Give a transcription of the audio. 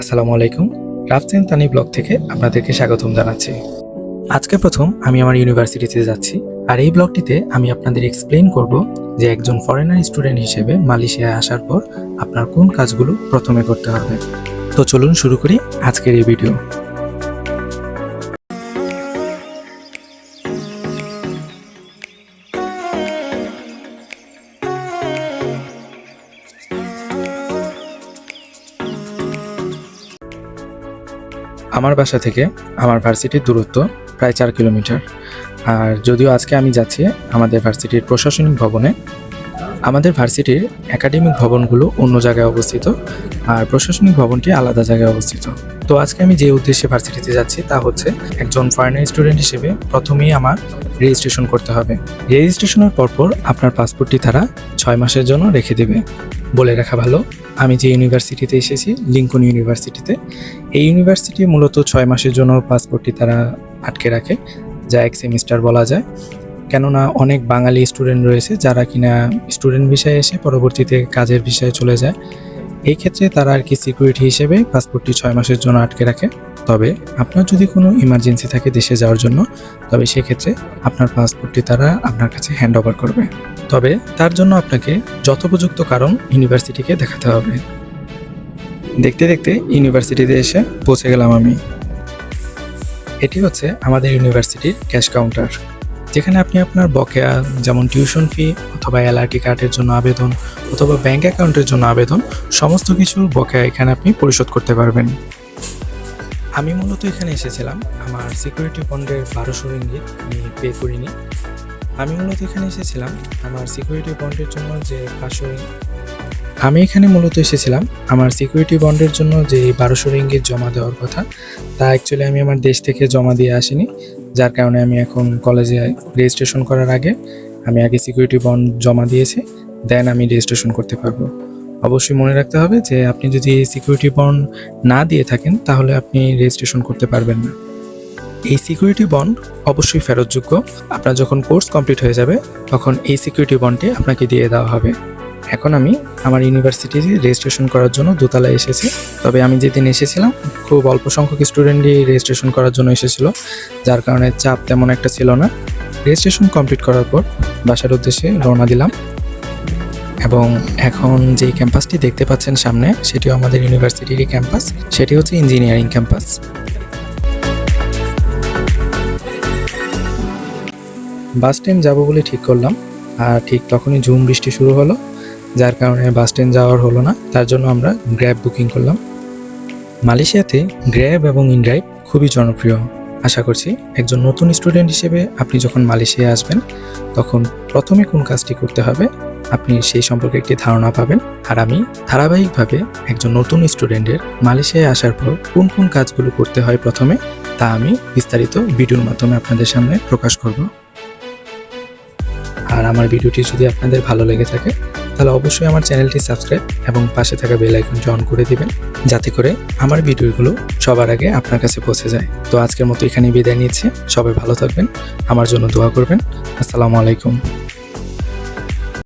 আসসালামু আলাইকুম। রাফসেন তানি ব্লগ থেকে আপনাদেরকে স্বাগতম জানাচ্ছি। আজকে প্রথম আমি আমার ইউনিভার্সিটিতে যাচ্ছি। আর এই ব্লগটিতে আমি আপনাদের এক্সপ্লেন করব যে একজন ফরেনার স্টুডেন্ট হিসেবে মালয়েশিয়ায় আসার পর আপনার কোন কাজগুলো প্রথমে করতে হবে। তো চলুন শুরু করি আজকের এই ভিডিও আমার বাসা থেকে আমার ভার্সিটির দূরত্ব প্রায় চার কিলোমিটার। আর যদিও আজকে আমি যাচ্ছি আমাদের ভার্সিটির প্রশাসনিক ভবনে আমাদের ভার্সিটির একাডেমিক ভবনগুলো অন্য জায়গায় অবস্থিত আর প্রশাসনিক ভবনটি আলাদা জায়গায় অবস্থিত। তো আজকে আমি যে উদ্দেশ্যে ভার্সিটিতে যাচ্ছি তা হচ্ছে একজন ফরেনার স্টুডেন্ট হিসেবে প্রথমেই আমার রেজিস্ট্রেশন করতে হবে। রেজিস্ট্রেশনের পরপর আপনার পাসপোর্টটি তারা ছয় মাসের জন্য রেখে দেবে। বলে রাখা ভালো, আমি যে ইউনিভার্সিটিতে এসেছি লিঙ্কন ইউনিভার্সিটিতে এই ইউনিভার্সিটি মূলত ছয় মাসের জন্য পাসপোর্টটি তারা আটকে রাখে, যা এক সেমিস্টার বলা যায়। কেননা অনেক বাঙালি স্টুডেন্ট রয়েছে যারা কিনা স্টুডেন্ট বিষয়ে এসে পরবর্তীতে কাজের বিষয়ে চলে যায়। এই ক্ষেত্রে তারা আর কি সিকিউরিটি হিসেবে পাসপোর্টটি ছয় মাসের জন্য আটকে রাখে। তবে আপনার যদি কোনো ইমার্জেন্সি থাকে দেশে যাওয়ার জন্য, তবে সেক্ষেত্রে আপনার পাসপোর্টটি তারা আপনার কাছে হ্যান্ড ওভার করবে। তবে তার জন্য আপনাকে যথোপযুক্ত কারণ ইউনিভার্সিটিকে দেখাতে হবে। দেখতে দেখতে ইউনিভার্সিটিতে এসে পৌঁছে গেলাম আমি। এটি হচ্ছে আমাদের ইউনিভার্সিটির ক্যাশ কাউন্টার যেখানে আপনি আপনার বকেয়া, যেমন টিউশন ফি অথবা এলআরটি কার্ডের জন্য আবেদন অথবা ব্যাংক অ্যাকাউন্টের জন্য আবেদন, সমস্ত কিছুর বকেয়া এখানে আপনি পরিশোধ করতে পারবেন। আমি মূলত এখানে এসেছিলাম। আমার সিকিউরিটি বন্ডের বারোশো রিঙ্গিত আমি পে করিনি। আমি মূলত এখানে এসেছিলাম আমার সিকিউরিটি বন্ডের জন্য যে পাঁচশো আমি এখানে মূলত এসেছিলাম আমার সিকিউরিটি বন্ডের জন্য যে বারোশো রিঙ্গিত জমা দেওয়ার কথা। তা অ্যাকচুয়ালি আমি আমার দেশ থেকে জমা দিয়ে আসিনি। যার কারণে আমি এখন কলেজে রেজিস্ট্রেশন করার আগে আমি আগে সিকিউরিটি বন্ড জমা দিয়েছি দেন আমি রেজিস্ট্রেশন করতে পারব। অবশ্যই মনে রাখতে হবে যে আপনি যদি সিকিউরিটি বন্ড না দিয়ে থাকেন, তাহলে আপনি রেজিস্ট্রেশন করতে পারবেন না। এই সিকিউরিটি বন্ড অবশ্যই ফেরতযোগ্য। আপনার যখন কোর্স কমপ্লিট হয়ে যাবে, তখন এই সিকিউরিটি বন্ডটি আপনাকে দিয়ে দেওয়া হবে। এখন আমি আমার ইউনিভার্সিটি রেজিস্ট্রেশন করার জন্য দোতলায় এসেছি। তবে আমি যেদিন এসেছিলাম, খুব অল্প সংখ্যক স্টুডেন্টই রেজিস্ট্রেশন করার জন্য এসেছিল, যার কারণে চাপ তেমন একটা ছিল না। রেজিস্ট্রেশন কমপ্লিট করার পর বাসার উদ্দেশ্যে রওনা দিলাম। এবং এখন যেই ক্যাম্পাসটি দেখতে পাচ্ছেন সামনে, সেটিও আমাদের ইউনিভার্সিটিরই ক্যাম্পাস সেটি হচ্ছে ইঞ্জিনিয়ারিং ক্যাম্পাস বাস স্ট্যান্ড যাব বলে ঠিক করলাম, আর ঠিক তখনই ঝুম বৃষ্টি শুরু হলো। যার কারণে বাস স্ট্যান্ড যাওয়ার হলো না, তার জন্য আমরা গ্র্যাব বুকিং করলাম। মালয়েশিয়াতে গ্র্যাব এবং ইনড্রাইভ খুবই জনপ্রিয়। আশা করছি একজন নতুন স্টুডেন্ট হিসেবে আপনি যখন মালয়েশিয়ায় আসবেন, তখন প্রথমে কোন কাজটি করতে হবে, আপনি সেই সম্পর্কে একটি ধারণা পাবেন। আর আমি ধারাবাহিকভাবে একজন নতুন স্টুডেন্টের মালয়েশিয়ায় আসার পর কোন কোন কাজগুলো করতে হয় প্রথমে, তা আমি বিস্তারিত ভিডিওর মাধ্যমে আপনাদের সামনে প্রকাশ করব। আর আমার ভিডিওটি যদি আপনাদের ভালো লেগে থাকে তাহলে অবশ্যই আমার চ্যানেলটি সাবস্ক্রাইব এবং পাশে থাকা বেল আইকনটি অন করে দিবেন, যাতে করে আমার ভিডিওগুলো সবার আগে আপনার কাছে পৌঁছে যায়। তো আজকের মতো এখানেই বিদায় নিচ্ছি। সবাই ভালো থাকবেন। আমার জন্য দোয়া করবেন। আসসালামু আলাইকুম।